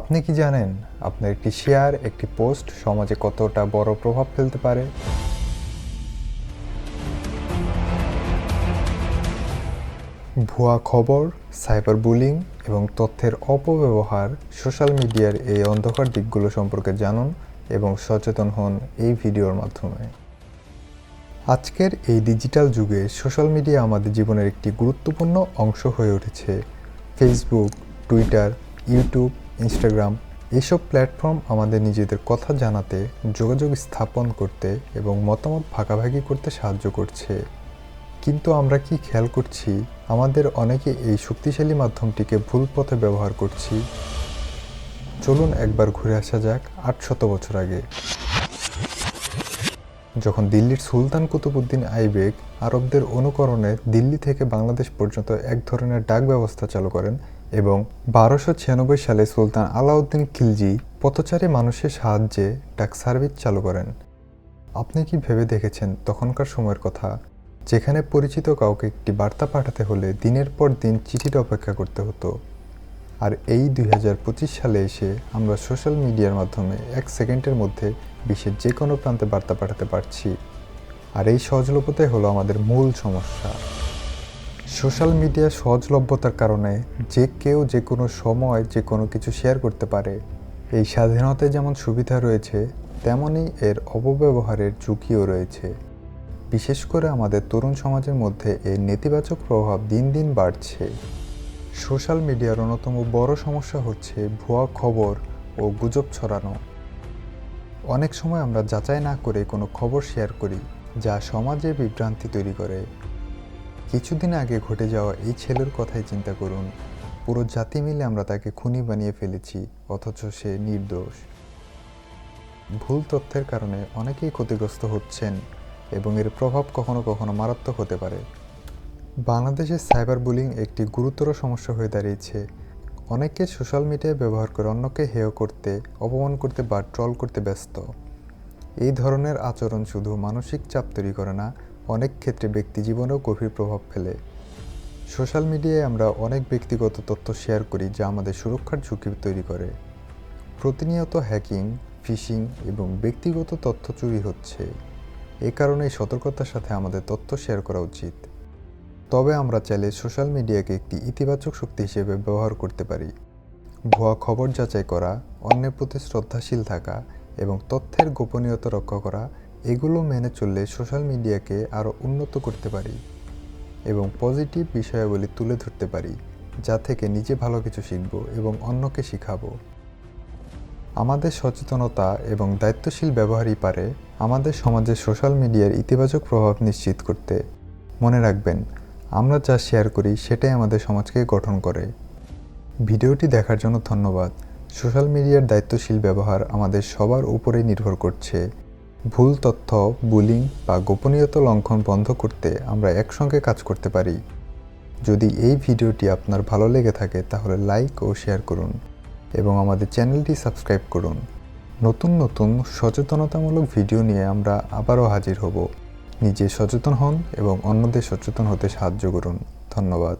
আপনি কি জানেন আপনার একটি শেয়ার, একটি পোস্ট সমাজে কতটা বড় প্রভাব ফেলতে পারে? ভুয়া খবর, সাইবার বুলিং এবং তথ্যের অপব্যবহার, সোশ্যাল মিডিয়ার এই অন্ধকার দিকগুলো সম্পর্কে জানুন এবং সচেতন হন এই ভিডিওর মাধ্যমে। আজকের এই ডিজিটাল যুগে সোশ্যাল মিডিয়া আমাদের জীবনের একটি গুরুত্বপূর্ণ অংশ হয়ে উঠেছে। ফেসবুক, টুইটার, ইউটিউব ইনস্টাগ্রাম এইসব প্ল্যাটফর্ম আমাদের নিজেদের কথা জানাতে, যোগাযোগ স্থাপন করতে এবং মতামত ভাগাভাগি করতে সাহায্য করছে। কিন্তু আমরা কি খেয়াল করছি? আমাদের অনেকে এই শক্তিশালী মাধ্যমটিকে ভুল পথে ব্যবহার করছি। চলুন একবার ঘুরে আসা যাক আটশত বছর আগে। যখন দিল্লির সুলতান কুতুবুদ্দিন আইবেক আরবদের অনুকরণে দিল্লি থেকে বাংলাদেশ পর্যন্ত এক ধরনের ডাক ব্যবস্থা চালু করেন এবং বারোশো ছিয়ানব্বই সালে সুলতান আলাউদ্দিন খিলজি পথচারী মানুষের সাহায্যে ডাক সার্ভিস চালু করেন। আপনি কি ভেবে দেখেছেন তখনকার সময়ের কথা? যেখানে পরিচিত কাউকে একটি বার্তা পাঠাতে হলে দিনের পর দিন চিঠির অপেক্ষা করতে হতো। আর এই দুই হাজার পঁচিশ সালে এসে আমরা সোশ্যাল মিডিয়ার মাধ্যমে এক সেকেন্ডের মধ্যে বিশ্বের যে কোনো প্রান্তে বার্তা পাঠাতে পারছি। আর এই সহজলভ্যতাই হলো আমাদের মূল সমস্যা। সোশ্যাল মিডিয়া সহজলভ্যতার কারণে যে কেউ যে কোনো সময় যে কোনো কিছু শেয়ার করতে পারে। এই স্বাধীনতায় যেমন সুবিধা রয়েছে তেমনই এর অপব্যবহারের ঝুঁকিও রয়েছে। বিশেষ করে আমাদের তরুণ সমাজের মধ্যে এর নেতিবাচক প্রভাব দিন দিন বাড়ছে। সোশ্যাল মিডিয়ার অন্যতম বড় সমস্যা হচ্ছে ভুয়া খবর ও গুজব ছড়ানো। অনেক সময় আমরা যাচাই না করে কোনো খবর শেয়ার করি, যা সমাজে বিভ্রান্তি তৈরি করে। কিছুদিন আগে ঘটে যাওয়া এই ছেলের কথাই চিন্তা করুন। পুরো জাতি মিলে আমরা তাকে খুনি বানিয়ে ফেলেছি, অথচ সে নির্দোষ। ভুল তথ্যের কারণে অনেকেই ক্ষতিগ্রস্ত হচ্ছেন এবং এর প্রভাব কখনো কখনো মারাত্মক হতে পারে। বাংলাদেশে সাইবার বুলিং একটি গুরুতর সমস্যা হয়ে দাঁড়িয়েছে। অনেকে সোশ্যাল মিডিয়া ব্যবহার করে অন্যকে হেয় করতে, অপমান করতে বা ট্রল করতে ব্যস্ত। এই ধরনের আচরণ শুধু মানসিক চাপ তৈরি করে না, অনেক ক্ষেত্রে ব্যক্তি জীবনেও গভীর প্রভাব ফেলে। সোশ্যাল মিডিয়ায় আমরা অনেক ব্যক্তিগত তথ্য শেয়ার করি যা আমাদের সুরক্ষার ঝুঁকি তৈরি করে। প্রতিনিয়ত হ্যাকিং, ফিশিং এবং ব্যক্তিগত তথ্য চুরি হচ্ছে। এ কারণে সতর্কতার সাথে আমাদের তথ্য শেয়ার করা উচিত। তবে আমরা চাইলে সোশ্যাল মিডিয়াকে একটি ইতিবাচক শক্তি হিসেবে ব্যবহার করতে পারি। ভুয়া খবর যাচাই করা, অন্যের প্রতি শ্রদ্ধাশীল থাকা এবং তথ্যের গোপনীয়তা রক্ষা করা, এগুলো মেনে চললে সোশ্যাল মিডিয়াকে আরও উন্নত করতে পারি এবং পজিটিভ বিষয়াবলী তুলে ধরতে পারি, যা থেকে নিজে ভালো কিছু শিখব এবং অন্যকে শিখাবো। আমাদের সচেতনতা এবং দায়িত্বশীল ব্যবহারই পারে আমাদের সমাজে সোশ্যাল মিডিয়ার ইতিবাচক প্রভাব নিশ্চিত করতে। মনে রাখবেন আমরা যা শেয়ার করি সেটাই আমাদের সমাজকে গঠন করে। ভিডিওটি দেখার জন্য ধন্যবাদ। সোশ্যাল মিডিয়ার দায়িত্বশীল ব্যবহার আমাদের সবার উপরেই নির্ভর করছে। ভুল তথ্য বুলিং বা গোপনীয়তা লঙ্ঘন বন্ধ করতে আমরা একসঙ্গে কাজ করতে পারি। যদি এই ভিডিওটি আপনার ভালো লেগে থাকে তাহলে লাইক ও শেয়ার করুন এবং আমাদের চ্যানেলটি সাবস্ক্রাইব করুন। নতুন নতুন সচেতনতামূলক ভিডিও নিয়ে আমরা আবারও হাজির হব। নিজে সচেতন হন এবং অন্যদের সচেতন হতে সাহায্য করুন। ধন্যবাদ।